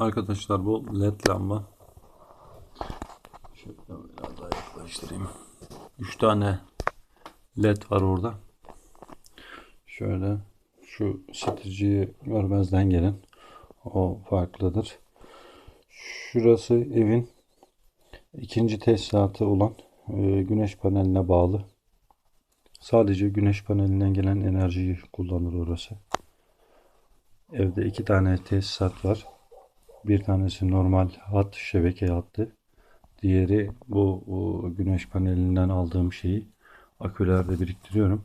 Arkadaşlar bu led lamba. Şöyle biraz daha yaklaştırayım. 3 tane led var orada. Şöyle şu ısıtıcıyı görmezden gelin. O farklıdır. Şurası evin ikinci tesisatı olan e, güneş paneline bağlı. Sadece güneş panelinden gelen enerjiyi kullanır orası. Evde iki tane tesisat var. Bir tanesi normal hat, şebeke hattı. Diğeri bu, bu güneş panelinden aldığım şeyi akülerde biriktiriyorum.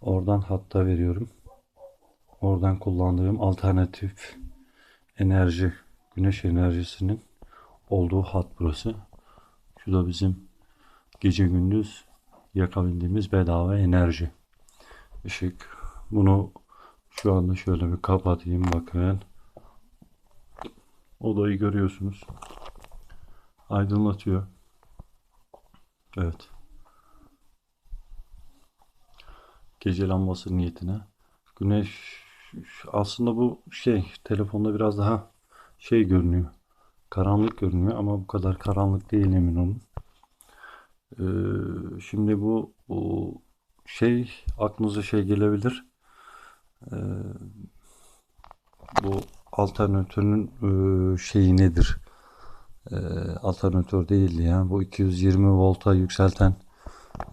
Oradan hatta veriyorum. Oradan kullandığım alternatif enerji, güneş enerjisinin olduğu hat burası. Şu da bizim gece gündüz yakabildiğimiz bedava enerji. Işık. Bunu şu anda şöyle bir kapatayım bakın. Odayı görüyorsunuz. Aydınlatıyor. Evet. Gece lambası niyetine. Güneş aslında bu şey telefonda biraz daha şey görünüyor. Karanlık görünüyor ama bu kadar karanlık değil emin olun. Ee, şimdi bu, bu şey aklınıza şey gelebilir. Ee, bu alternatörün e, şeyi nedir? Ee, alternatör değildi ya. Bu 220 volta yükselten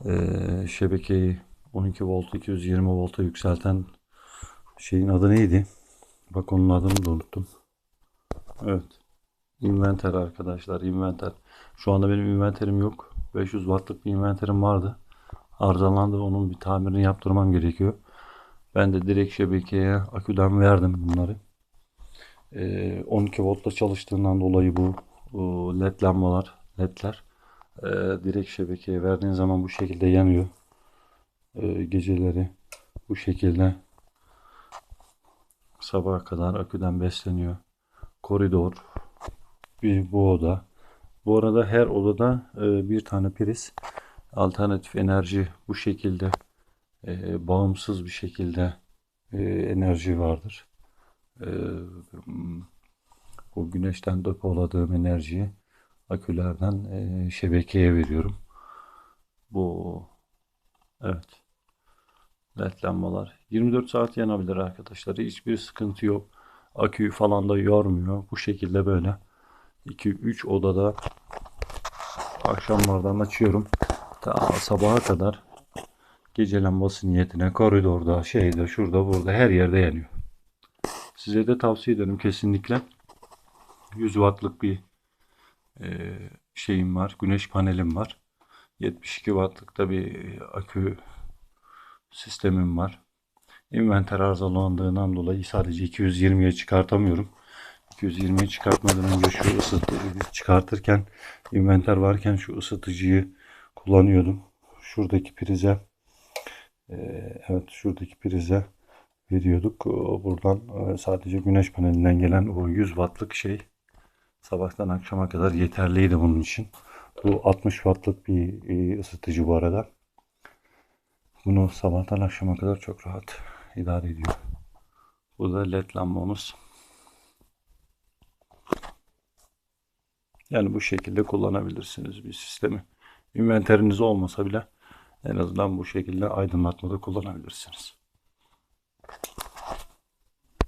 e, şebekeyi 12 volt 220 volta yükselten şeyin adı neydi? Bak onun adını da unuttum. Evet. Inventor arkadaşlar. Inventor. Şu anda benim inventerim yok. 500 wattlık bir inventerim vardı. Arızalandı. Onun bir tamirini yaptırmam gerekiyor. Ben de direkt şebekeye aküden verdim bunları. Ee, 12 voltla çalıştığından dolayı bu, bu led lambalar, ledler e, direkt şebekeye verdiğin zaman bu şekilde yanıyor. Ee, geceleri bu şekilde sabaha kadar aküden besleniyor. Koridor, bir bu oda. Bu arada her odada e, bir tane priz, alternatif enerji bu şekilde e, bağımsız bir şekilde e, enerji vardır. E, bu güneşten depoladığım enerjiyi akülerden e, şebekeye veriyorum. Bu evet led lambalar 24 saat yanabilir arkadaşlar. Hiçbir sıkıntı yok. Aküyü falan da yormuyor. Bu şekilde böyle 2-3 odada akşamlardan açıyorum. Ta sabaha kadar gece lambası niyetine koridorda, şeyde, şurada, burada her yerde yanıyor. Size de tavsiye ederim kesinlikle. 100 wattlık bir e, şeyim var. Güneş panelim var. 72 wattlık da bir akü sistemim var. Inventer arızalandığından dolayı sadece 220'ye çıkartamıyorum. 220'ye çıkartmadan önce şu ısıtıcıyı çıkartırken inventer varken şu ısıtıcıyı kullanıyordum. Şuradaki prize e, evet şuradaki prize veriyorduk. O Buradan e, sadece güneş panelinden gelen o 100 wattlık şey sabahtan akşama kadar yeterliydi bunun için. Bu 60 wattlık bir e, ısıtıcı bu arada. Bunu sabahtan akşama kadar çok rahat idare ediyor. Bu da led lambamız. Yani bu şekilde kullanabilirsiniz bir sistemi. Inventeriniz olmasa bile en azından bu şekilde aydınlatmada kullanabilirsiniz.